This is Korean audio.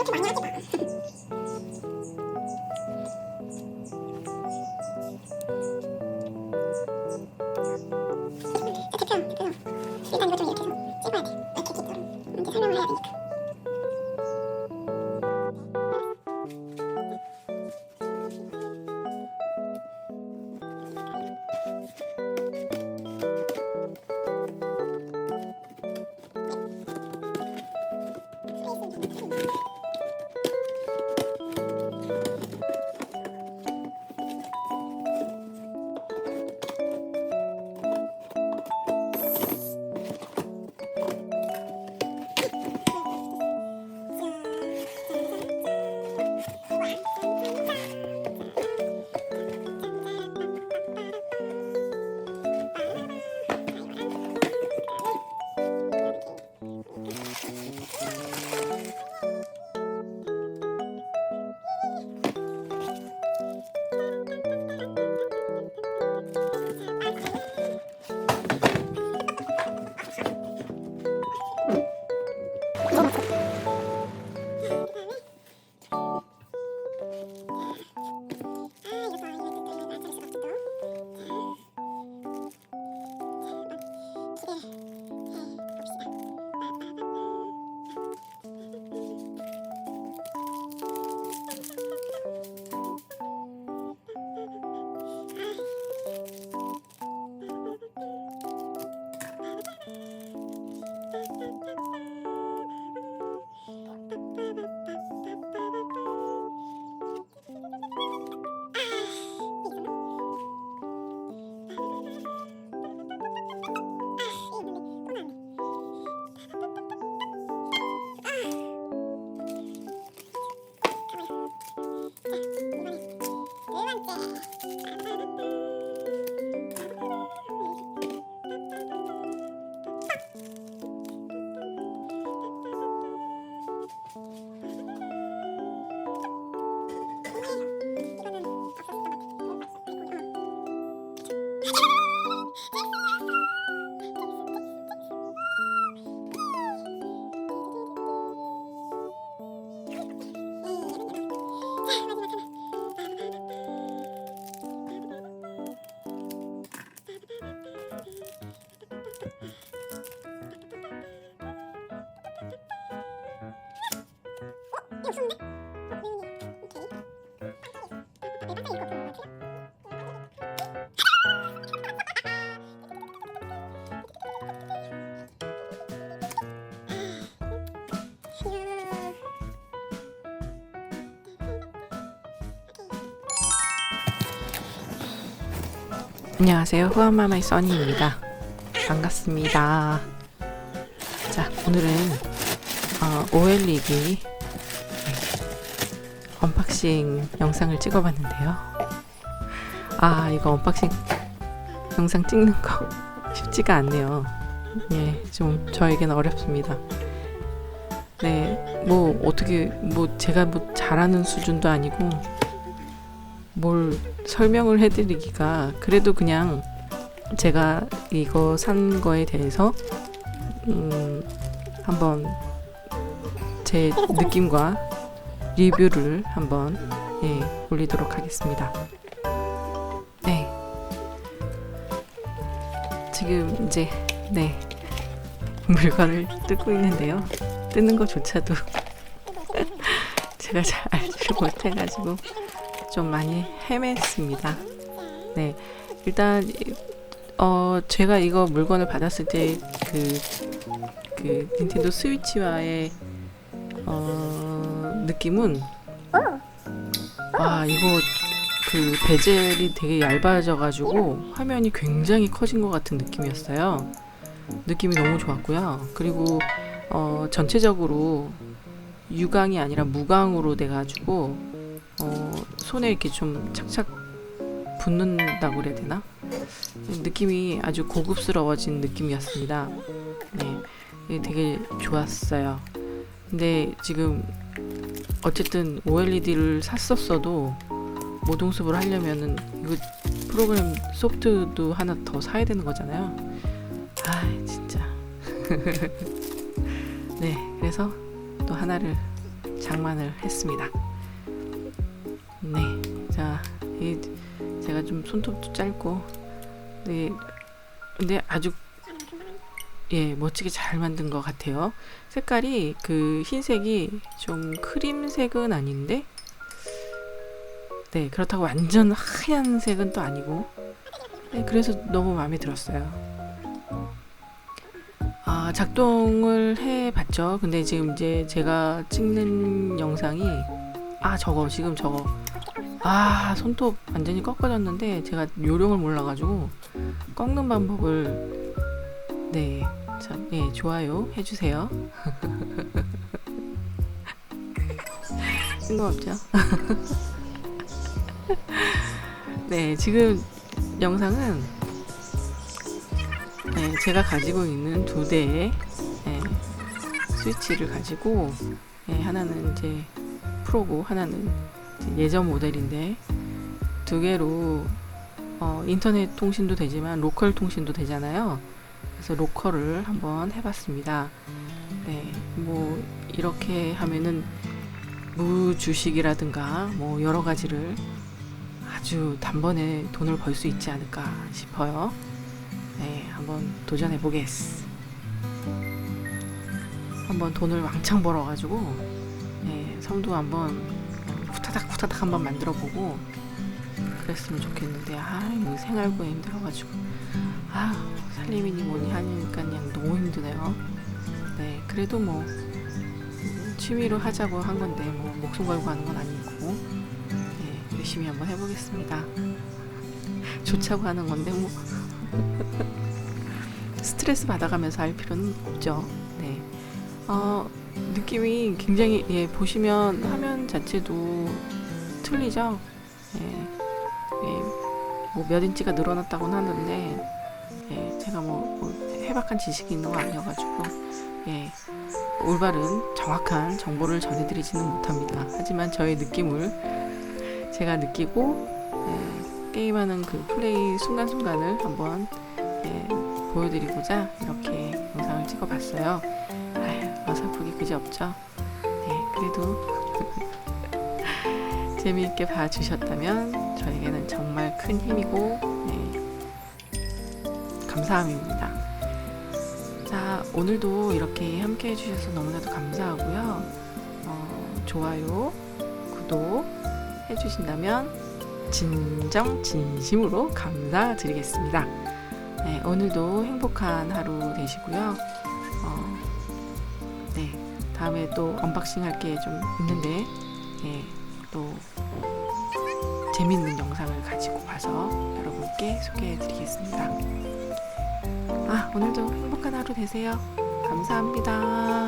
이렇게 많이 하 이거 좋은데? 안녕하세요. 후아마마의 써니입니다. 반갑습니다. 자, 오늘은 어, OLED 언박싱 영상을 찍어봤는데요. 아, 이거 언박싱 영상 찍는 거 쉽지가 않네요. 예, 좀 저에겐 어렵습니다. 네, 뭐 어떻게 뭐 제가 뭐 잘하는 수준도 아니고 뭘 설명을 해드리기가 그래도 그냥 제가 이거 산 거에 대해서 음, 한번 제 느낌과 리뷰를 한번 예, 올리도록 하겠습니다. 네. 지금 이제 네 물건을 뜯고 있는데요. 뜯는 것조차도 제가 잘 알지를 못해가지고 좀 많이 헤맸습니다. 네, 일단 어 제가 이거 물건을 받았을 때 그 그 닌텐도 스위치와의 어 느낌은 아 이거 그 베젤이 되게 얇아져가지고 화면이 굉장히 커진 것 같은 느낌이었어요. 느낌이 너무 좋았고요. 그리고 어 전체적으로 유광이 아니라 무광으로 돼가지고 어, 손에 이렇게 좀 착착 붙는다고 그래야 되나? 느낌이 아주 고급스러워진 느낌이었습니다. 네, 되게 좋았어요. 근데 지금 어쨌든 OLED를 샀었어도 모동습을 하려면은 이거 프로그램 소프트도 하나 더 사야 되는 거잖아요. 아, 진짜. 네, 그래서 또 하나를 장만을 했습니다. 네, 자, 이 제가 좀 손톱도 짧고, 네, 근데 아주 예 멋지게 잘 만든 것 같아요. 색깔이 그 흰색이 좀 크림색은 아닌데, 네 그렇다고 완전 하얀색은 또 아니고, 네, 그래서 너무 마음에 들었어요. 아, 작동을 해봤죠. 근데 지금 이제 제가 찍는 영상이 아 저거 지금 저거 아 손톱 완전히 꺾어졌는데 제가 요령을 몰라가지고 꺾는 방법을 네참 예 좋아요 해주세요. 뜬금없죠? 네 지금 영상은 네, 제가 가지고 있는 두 대의 네, 스위치를 가지고 네, 하나는 이제 프로고 하나는 예전 모델인데 두 개로 어, 인터넷 통신도 되지만 로컬 통신도 되잖아요. 그래서 로컬을 한번 해봤습니다. 네, 뭐 이렇게 하면은 무주식이라든가 뭐 여러 가지를 아주 단번에 돈을 벌 수 있지 않을까 싶어요. 네, 한번 도전해 보겠어. 한번 돈을 왕창 벌어가지고 네, 섬도 한번 어, 후타닥 후타닥 한번 만들어 보고 그랬으면 좋겠는데 아 이거 생활고에 힘들어가지고 아 살림이니 뭐니 하니까 그냥 너무 힘드네요. 네, 그래도 뭐 음, 취미로 하자고 한 건데 뭐 목숨 걸고 하는 건 아니고 네, 열심히 한번 해보겠습니다. 좋자고 하는 건데 뭐 스트레스 받아가면서 할 필요는 없죠. 네. 어, 느낌이 굉장히 예, 보시면 화면 자체도 틀리죠. 예. 예, 인치가 늘어났다고는 하는데 예, 제가 뭐, 뭐 해박한 지식이 있는 거 아니어가지고 예, 올바른 정확한 정보를 전해드리지는 못합니다. 하지만 저의 느낌을 제가 느끼고 예, 게임하는 그 플레이 순간순간을 한번 예, 보여드리고자 이렇게 영상을 찍어봤어요. 어설프기 그지 없죠? 네, 그래도 재미있게 봐주셨다면 저에게는 정말 큰 힘이고 네, 감사함입니다. 자, 오늘도 이렇게 함께 해주셔서 너무나도 감사하고요. 어, 좋아요, 구독 해주신다면 진정 진심으로 감사드리겠습니다. 네, 오늘도 행복한 하루 되시고요. 어, 네, 다음에 또 언박싱 할 게 좀 있는데, 예, 또 재밌는 영상을 가지고 와서 여러분께 소개해 드리겠습니다. 아, 오늘도 행복한 하루 되세요. 감사합니다.